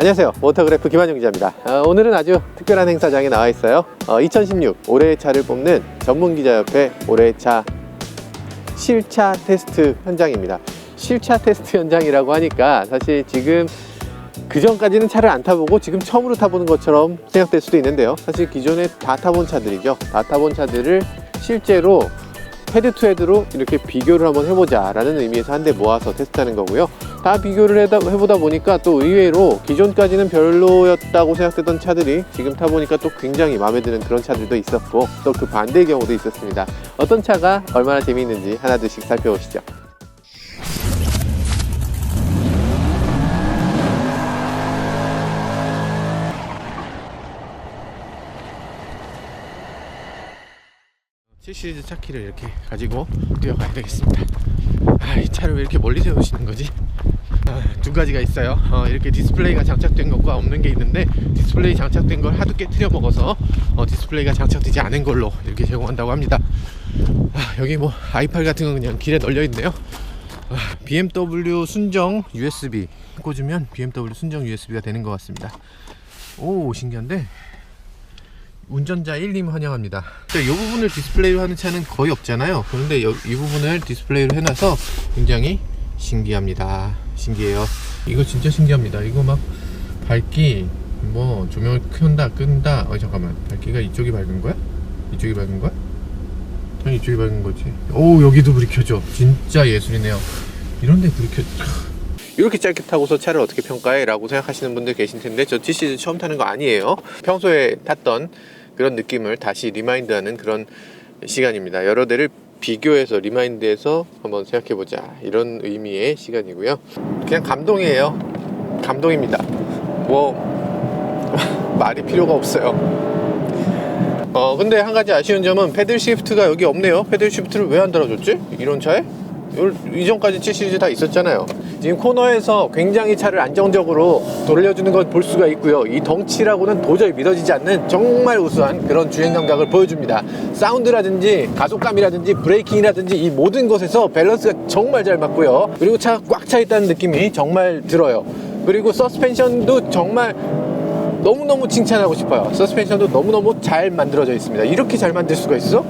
안녕하세요. 모터그래프 김한용 기자입니다. 어, 오늘은 아주 특별한 행사장에 나와 있어요. 어, 2016 올해의 차를 뽑는 전문기자협회 올해의 차 실차 테스트 현장입니다. 실차 테스트 현장이라고 하니까 사실 지금 그 전까지는 차를 안 타보고 지금 처음으로 타보는 것처럼 생각될 수도 있는데요. 사실 기존에 다 타본 차들이죠. 다 타본 차들을 실제로 헤드 투 헤드로 이렇게 비교를 한번 해보자 라는 의미에서 한 대 모아서 테스트하는 거고요. 다 비교를 해보다 보니까 또 의외로 기존까지는 별로였다고 생각했던 차들이 지금 타보니까 또 굉장히 마음에 드는 그런 차들도 있었고 또 그 반대의 경우도 있었습니다. 어떤 차가 얼마나 재미있는지 하나둘씩 살펴보시죠. 칠 시리즈 차 키를 이렇게 가지고 뛰어가야 되겠습니다. 아, 이 차를 왜 이렇게 멀리 세우시는 거지? 아, 두 가지가 있어요. 어, 이렇게 디스플레이가 장착된 것과 없는 게 있는데 디스플레이 장착된 걸 하도 깨트려 먹어서 어, 디스플레이가 장착되지 않은 걸로 이렇게 제공한다고 합니다. 아, 여기 뭐 i8 같은 건 그냥 길에 널려 있네요. 아, BMW 순정 USB 꽂으면 BMW 순정 USB가 되는 것 같습니다. 오 신기한데 운전자 1님 환영합니다. 이 부분을 디스플레이로 하는 차는 거의 없잖아요. 그런데 여- 이 부분을 디스플레이로 해놔서 굉장히 신기합니다. 신기해요. 이거 진짜 신기합니다. 이거 막 밝기 뭐 조명을 켠다 끈다. 어 잠깐만 밝기가 이쪽이 밝은 거야? 이쪽이 밝은 거야? 당연히 이쪽이 밝은 거지. 오 여기도 불이 켜져. 진짜 예술이네요. 이런데 불이 켜. 이렇게 짧게 타고서 차를 어떻게 평가해? 라고 생각하시는 분들 계실 텐데 저 TC는 처음 타는 거 아니에요 평소에 탔던 그런 느낌을 다시 리마인드하는 그런 시간입니다 여러 대를 비교해서 리마인드해서 한번 생각해보자 이런 의미의 시간이고요 그냥 감동이에요 감동입니다 뭐 말이 필요가 없어요 어 근데 한 가지 아쉬운 점은 패들 시프트가 여기 없네요 패들 시프트를 왜 안 달아줬지? 이런 차에? 요- 이전까지 7 시리즈 다 있었잖아요. 지금 코너에서 굉장히 차를 안정적으로 돌려주는 걸 볼 수가 있고요. 이 덩치라고는 도저히 믿어지지 않는 정말 우수한 그런 주행 감각을 보여줍니다. 사운드라든지 가속감이라든지 브레이킹이라든지 이 모든 것에서 밸런스가 정말 잘 맞고요. 그리고 차가 꽉 차 있다는 느낌이 정말 들어요. 그리고 서스펜션도 정말 너무너무 칭찬하고 싶어요. 서스펜션도 너무너무 잘 만들어져 있습니다. 이렇게 잘 만들 수가 있어?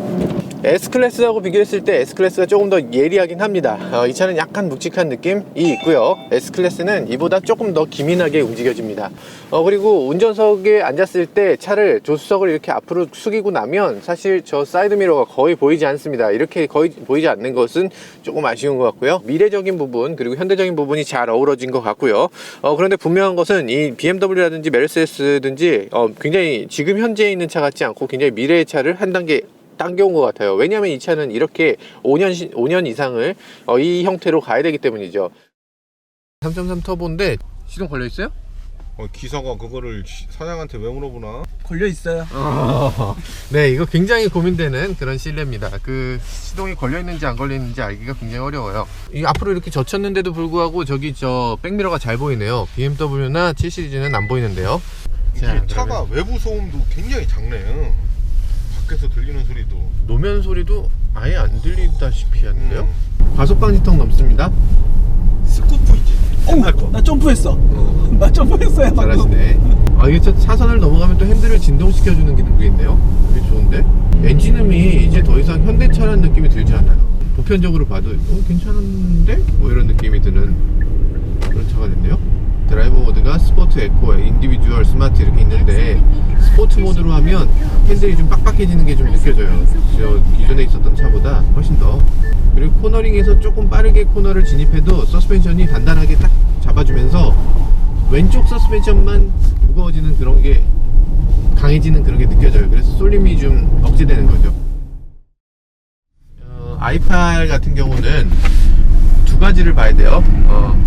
S클래스하고 비교했을 때 S클래스가 조금 더 예리하긴 합니다. 어, 이 차는 약간 묵직한 느낌이 있고요. S클래스는 이보다 조금 더 기민하게 움직여집니다. 어, 그리고 운전석에 앉았을 때 차를 조수석을 이렇게 앞으로 숙이고 나면 사실 저 사이드미러가 거의 보이지 않습니다. 이렇게 거의 보이지 않는 것은 조금 아쉬운 것 같고요. 미래적인 부분 그리고 현대적인 부분이 잘 어우러진 것 같고요. 어, 그런데 분명한 것은 이 BMW라든지 메르세데스든지 어, 굉장히 지금 현재에 있는 차 같지 않고 굉장히 미래의 차를 한 단계 당겨온 것 같아요. 왜냐하면 이 차는 이렇게 5년, 시- 5년 이상을 어, 이 형태로 가야 되기 때문이죠. 3.3 터보인데 시동 걸려 있어요? 어, 기사가 그거를 시- 사장한테 왜 물어보나? 걸려 있어요. 네, 이거 굉장히 고민되는 그런 실내입니다. 그 시동이 걸려 있는지 안 걸려 있는지 알기가 굉장히 어려워요. 이 앞으로 이렇게 젖혔는데도 불구하고 저기 저 백미러가 잘 보이네요. BMW나 7 시리즈는 안 보이는데요. 이게 자, 차가 외부 소음도 굉장히 작네요. 밖에서 들리는 소리도. 노면 소리도 아예 안 들리다시피 하는데요. 음. 과속 방 지턱 넘습니다. 스쿠프 있지. 옛날 거. 나 점프했어. 나 점프했어요. 방금. 잘하시네. 아 이게 저 차선을 넘어가면 또 핸들을 진동시켜주는 기능도 있네요. 되게 좋은데? 엔진음이 이제 더 이상 현대차라는 느낌이 들지 않아요. 보편적으로 봐도 어, 괜찮은데? 뭐 이런 느낌이 드는 그런 차가 됐네요. 드라이버 모드가 스포트, 에코, 인디비주얼, 스마트 이렇게 있는데 스포트 모드로 하면 핸들이 좀 빡빡해지는 게 좀 느껴져요. 저 기존에 있었던 차보다 훨씬 더. 그리고 코너링에서 조금 빠르게 코너를 진입해도 서스펜션이 단단하게 딱 잡아주면서 왼쪽 서스펜션만 무거워지는 그런 게 강해지는 그런 게 느껴져요. 그래서 쏠림이 좀 억제되는 거죠. 어, i8 같은 경우는 두 가지를 봐야 돼요. 어,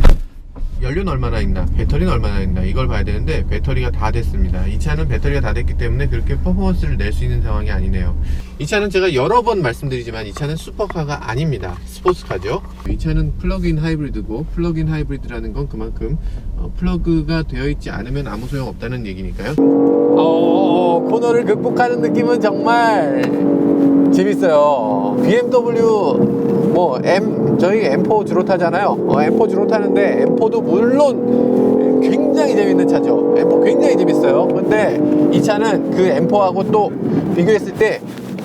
연료는 얼마나 있나, 배터리는 얼마나 있나 이걸 봐야 되는데 배터리가 다 됐습니다. 이 차는 배터리가 다 됐기 때문에 그렇게 퍼포먼스를 낼 수 있는 상황이 아니네요. 이 차는 제가 여러 번 말씀드리지만 이 차는 슈퍼카가 아닙니다. 스포츠카죠. 이 차는 플러그인 하이브리드고 플러그인 하이브리드라는 건 그만큼 어, 플러그가 되어 있지 않으면 아무 소용 없다는 얘기니까요. 어, 코너를 극복하는 느낌은 정말 재밌어요. BMW 뭐 M 저희 M4 주로 타잖아요. 어, M4 주로 타는데 M4도 물론 굉장히 재밌는 차죠. M4 굉장히 재밌어요. 근데 이 차는 그 M4하고 또 비교했을 때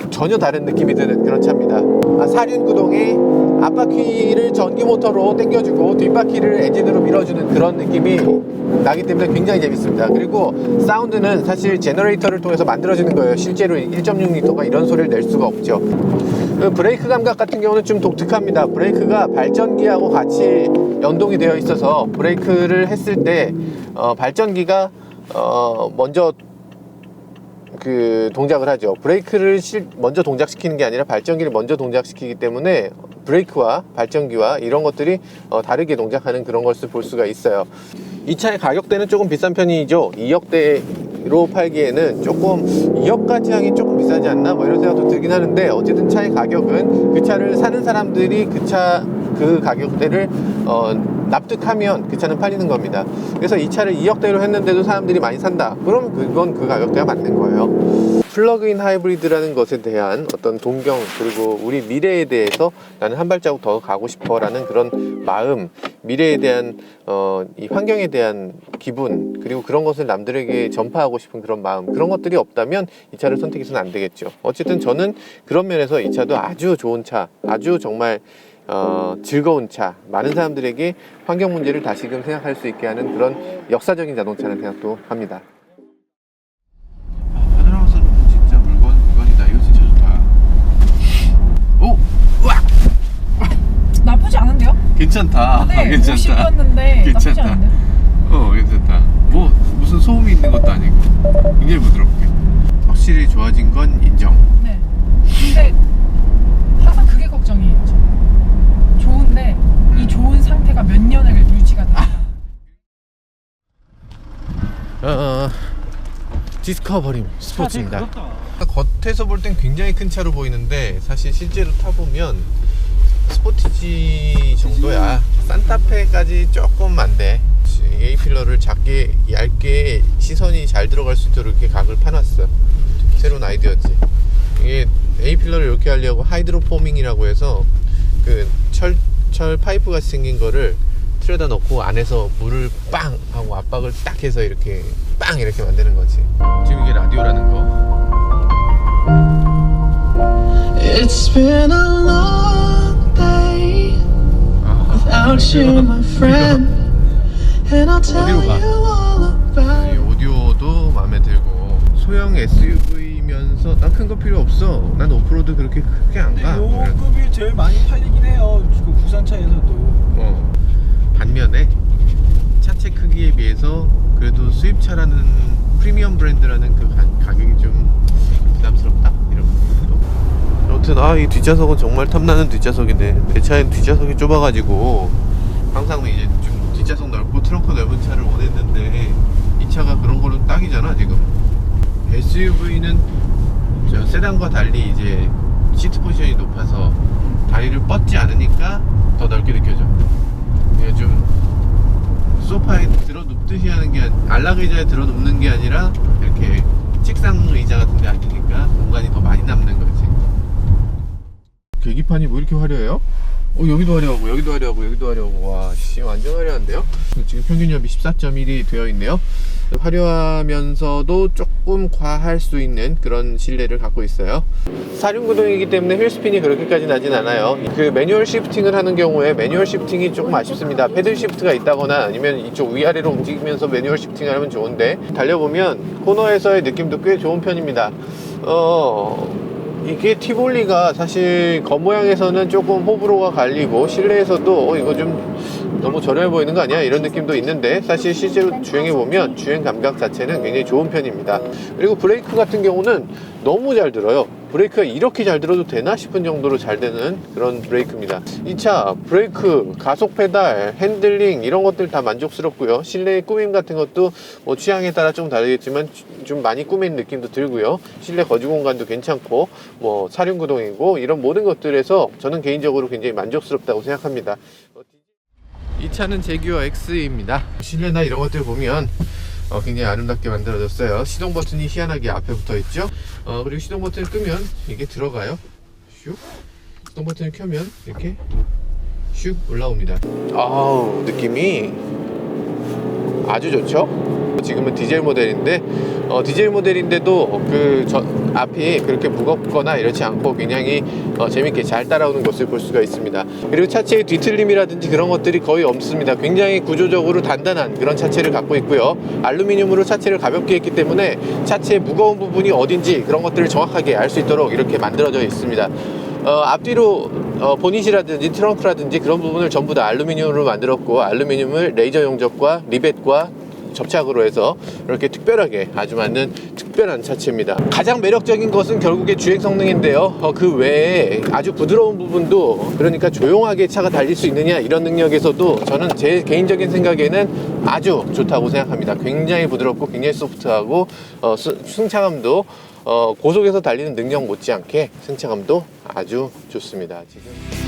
전혀 다른 느낌이 드는 그런 차입니다. 아, 사륜 구동에 앞바퀴를 전기 모터로 당겨주고 뒷바퀴를 엔진으로 밀어주는 그런 느낌이 나기 때문에 굉장히 재밌습니다. 그리고 사운드는 사실 제너레이터를 통해서 만들어지는 거예요. 실제로 1.6L가 이런 소리를 낼 수가 없죠. 그 브레이크 감각 같은 경우는 좀 독특합니다. 브레이크가 발전기하고 같이 연동이 되어 있어서 브레이크를 했을 때 어, 발전기가 어, 먼저 그 동작을 하죠. 브레이크를 실- 먼저 동작시키는 게 아니라 발전기를 먼저 동작시키기 때문에 브레이크와 발전기와 이런 것들이 어, 다르게 동작하는 그런 것을 볼 수가 있어요. 이 차의 가격대는 조금 비싼 편이죠. 2억대로 팔기에는 조금 2억까지 하긴 조금 비싸지 않나 뭐 이런 생각도 들긴 하는데 어쨌든 차의 가격은 그 차를 사는 사람들이 그차 그 가격대를 어, 납득하면 그 차는 팔리는 겁니다. 그래서 이 차를 2억대로 했는데도 사람들이 많이 산다. 그럼 그건 그 가격대가 맞는 거예요. 플러그인 하이브리드라는 것에 대한 어떤 동경 그리고 우리 미래에 대해서 나는 한 발자국 더 가고 싶어라는 그런 마음, 미래에 대한 어, 이 환경에 대한 기분 그리고 그런 것을 남들에게 전파하고 싶은 그런 마음 그런 것들이 없다면 이 차를 선택해서는 안 되겠죠. 어쨌든 저는 그런 면에서 이 차도 아주 좋은 차, 아주 정말 어, 즐거운 차, 많은 사람들에게 환경 문제를 다시금 생각할 수 있게 하는 그런 역사적인 자동차라는 생각도 합니다. 파노라마선은 진짜 물건 물건이다. 이거 진짜 좋다. 오, 우와, 나쁘지 않은데요? 괜찮다. 네, 50이었는데 나쁘지 괜찮다. 않은데. 어, 괜찮다. 뭐 무슨 소음이 있는 것도 아니고 굉장히 부드럽게. 확실히 좋아진 건 인정. 네. 근데 항상 그게 걱정이에요. 저. 좋은데 이 좋은 상태가 몇 년을 유지가 될까? 어, 디스커버림 스포츠입니다. 겉에서 볼 땐 굉장히 큰 차로 보이는데 사실 실제로 타보면 스포티지 정도야. 산타페까지 조금 안 돼. A 필러를 작게 얇게 시선이 잘 들어갈 수 있도록 이렇게 각을 파놨어. 새로운 아이디어지. 이게 A 필러를 이렇게 하려고 하이드로포밍이라고 해서 그 철철 파이프 같이 생긴 거를 틀에다 넣고 안에서 물을 빵 하고 압박을 딱 해서 이렇게 빵 이렇게 만드는 거지. 지금 이게 라디오라는 거. It's been a long day 아, without you, my friend. And I'll tell 어디로 가? you all 이 about 오디오도 마음에 들고 소형 SUV면서 난 큰 거 필요 없어. 난 오프로드 그렇게 크게 안 근데 가. 뭐요 급이 제일 많이 팔리긴 해요. 그 국산차에서도. 어. 반면에 차체 크기에 비해서 그래도 수입차라는 프리미엄 브랜드라는 그 가, 가격이 좀 부담스럽다 이런 것도. 여튼 아이 뒷좌석은 정말 탐나는 뒷좌석인데 내 차엔 뒷좌석이 좁아가지고 항상 이제 좀 뒷좌석 넓고 트렁크 넓은 차를 원했는데 이 차가 그런 거는 딱이잖아 지금. SUV는 저 세단과 달리 이제 시트 포지션이 높아서 다리를 뻗지 않으니까 더 넓게 느껴져. 이게 좀 소파에 들어 눕듯이 하는 게 안락 의자에 들어 눕는 게 아니라 이렇게 책상 의자 같은 데 앉으니까 공간이 더 많이 남는 거지. 계기판이 뭐 이렇게 화려해요? 어 여기도 화려하고 여기도 화려하고 여기도 화려하고 와 씨, 완전 화려한데요? 지금 평균 엽이 14.1이 되어 있네요. 화려하면서도 조금 과할 수 있는 그런 실내를 갖고 있어요. 사륜구동이기 때문에 휠스핀이 그렇게까지 나진 않아요. 그 매뉴얼 시프팅을 하는 경우에 매뉴얼 시프팅이 조금 아쉽습니다. 패들 시프트가 있다거나 아니면 이쪽 위아래로 움직이면서 매뉴얼 시프팅을 하면 좋은데 달려보면 코너에서의 느낌도 꽤 좋은 편입니다. 어... 이게 티볼리가 사실 겉모양에서는 조금 호불호가 갈리고 실내에서도 어, 이거 좀 너무 저렴해 보이는 거 아니야? 이런 느낌도 있는데 사실 실제로 주행해 보면 주행 감각 자체는 굉장히 좋은 편입니다. 그리고 브레이크 같은 경우는 너무 잘 들어요. 브레이크가 이렇게 잘 들어도 되나 싶은 정도로 잘 되는 그런 브레이크입니다. 이 차 브레이크, 가속 페달, 핸들링 이런 것들 다 만족스럽고요. 실내 꾸밈 같은 것도 뭐 취향에 따라 좀 다르겠지만 좀 많이 꾸민 느낌도 들고요. 실내 거주 공간도 괜찮고 뭐 사륜구동이고 이런 모든 것들에서 저는 개인적으로 굉장히 만족스럽다고 생각합니다. 이 차는 제규어 X입니다. 실내나 이런 것들 보면 어, 굉장히 아름답게 만들어졌어요. 시동 버튼이 희한하게 앞에 붙어 있죠. 어, 그리고 시동 버튼을 끄면 이게 들어가요. 슉. 시동 버튼을 켜면 이렇게 슉 올라옵니다. 아우 느낌이 아주 좋죠. 지금은 디젤 모델인데 어, 디젤 모델인데도 그 저, 앞이 그렇게 무겁거나 이렇지 않고 굉장히 어, 재밌게 잘 따라오는 것을 볼 수가 있습니다. 그리고 차체의 뒤틀림이라든지 그런 것들이 거의 없습니다. 굉장히 구조적으로 단단한 그런 차체를 갖고 있고요. 알루미늄으로 차체를 가볍게 했기 때문에 차체의 무거운 부분이 어딘지 그런 것들을 정확하게 알 수 있도록 이렇게 만들어져 있습니다. 어, 앞뒤로 어, 보닛이라든지 트렁크라든지 그런 부분을 전부 다 알루미늄으로 만들었고 알루미늄을 레이저 용접과 리벳과 접착으로 해서 이렇게 특별하게 아주 맞는 특별한 차체입니다. 가장 매력적인 것은 결국에 주행 성능인데요. 어, 그 외에 아주 부드러운 부분도 그러니까 조용하게 차가 달릴 수 있느냐 이런 능력에서도 저는 제 개인적인 생각에는 아주 좋다고 생각합니다. 굉장히 부드럽고 굉장히 소프트하고 어, 수- 승차감도 어, 고속에서 달리는 능력 못지않게 승차감도 아주 좋습니다. 지금.